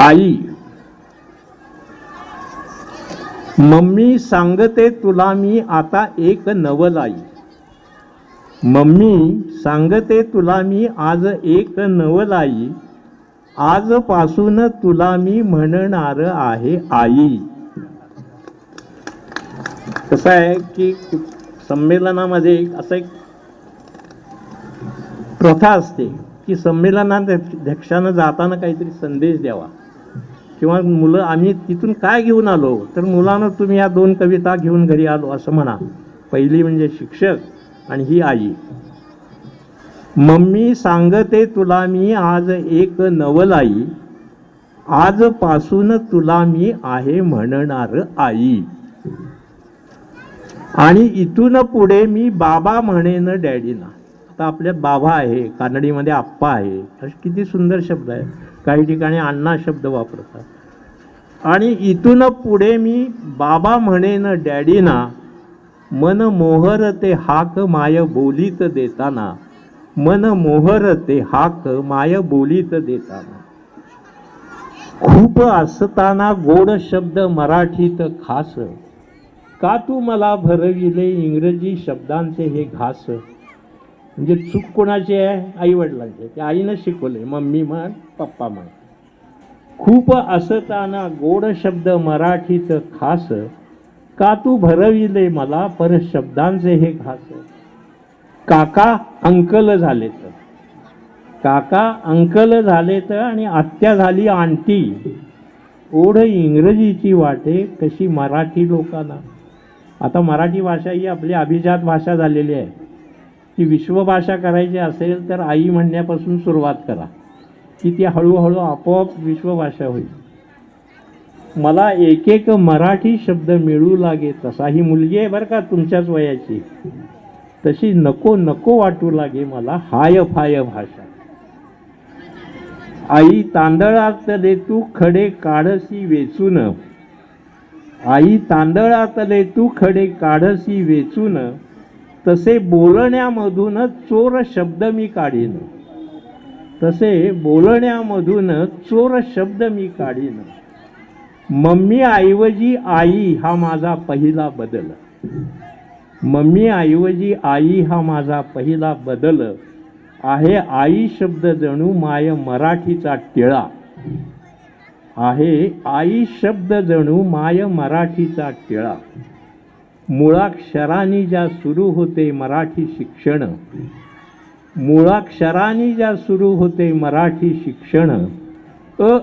आई. Mummy सांगते तुला मी आता एक नवलाई. मम्मी सांगते तुला मी आज एक नवलाई. आजपासून तुला मी म्हणणार आहे आई. कसं आहे की संमेलनामध्ये असं एक प्रथा असते की संमेलनाध्यक्षानं जाताना काहीतरी संदेश द्यावा. किंवा मुलं आम्ही तिथून काय घेऊन आलो? तर मुलांना तुम्ही या दोन कविता घेऊन घरी आलो असं म्हणा. पहिली म्हणजे शिक्षक आणि ही आई. मम्मी सांगते तुला मी आज एक नवलाई. आजपासून तुला मी आहे म्हणणार आई. आणि इथून पुढे मी बाबा म्हणेन डॅडीना आता आपल्या बाबा आहे कानडीमध्ये आप्पा आहे. असे किती सुंदर शब्द आहे. काही ठिकाणी अण्णा शब्द वापरतात. आणि इथून पुढे मी बाबा म्हणेन डॅडीना मन मोहर ते हाक माय बोलीत देताना. मन मोहर ते हाक माय बोलीत देताना. खूप असताना गोड शब्द मराठीत खास. का तू मला भरविले इंग्रजी शब्दांचे हे घास? म्हणजे चूक कोणाची आहे? आईवडिलांचे. ते आईनं शिकवले मम्मी म्हण पप्पा म्हण. खूप असताना गोड शब्द मराठीचं खास का तू भरविले मला पर शब्दांचे हे खास? काका अंकल झालेत. काका अंकल झाले तर आणि आत्या झाली आंटी. ओढ इंग्रजीची वाटे कशी मराठी लोकांना. आता मराठी भाषा ही आपली अभिजात भाषा झालेली आहे. ती विश्वभाषा करायची असेल तर आई म्हणण्यापासून सुरुवात करा. की ती हळूहळू आपोआप विश्वभाषा होईल. मला एक एक मराठी शब्द मिळू लागे तसा ही मुलगी आहे बरं का तुमच्याच वयाची. तशी नको नको वाटू लागे मला हाय फाय भाषा. आई तांदळातले तू खडे काढसी वेचून. आई तांदळातले तू खडे काढसी वेचून. तसे बोलण्यामधूनच चोर शब्द मी काढीन. तसे बोलण्यामधून चोर शब्द मी काढीन. मम्मी ऐवजी आई हा माझा पहिला बदल. मम्मी ऐवजी आई हा माझा पहिला बदल आहे. आई शब्द जणू माय मराठीचा टिळा आहे. आई शब्द जणू माय मराठीचा टिळा. मुळाक्षरांनी ज्या सुरू होते मराठी शिक्षण मुळाक्षरांनी ज्या सुरू होते मराठी शिक्षण अ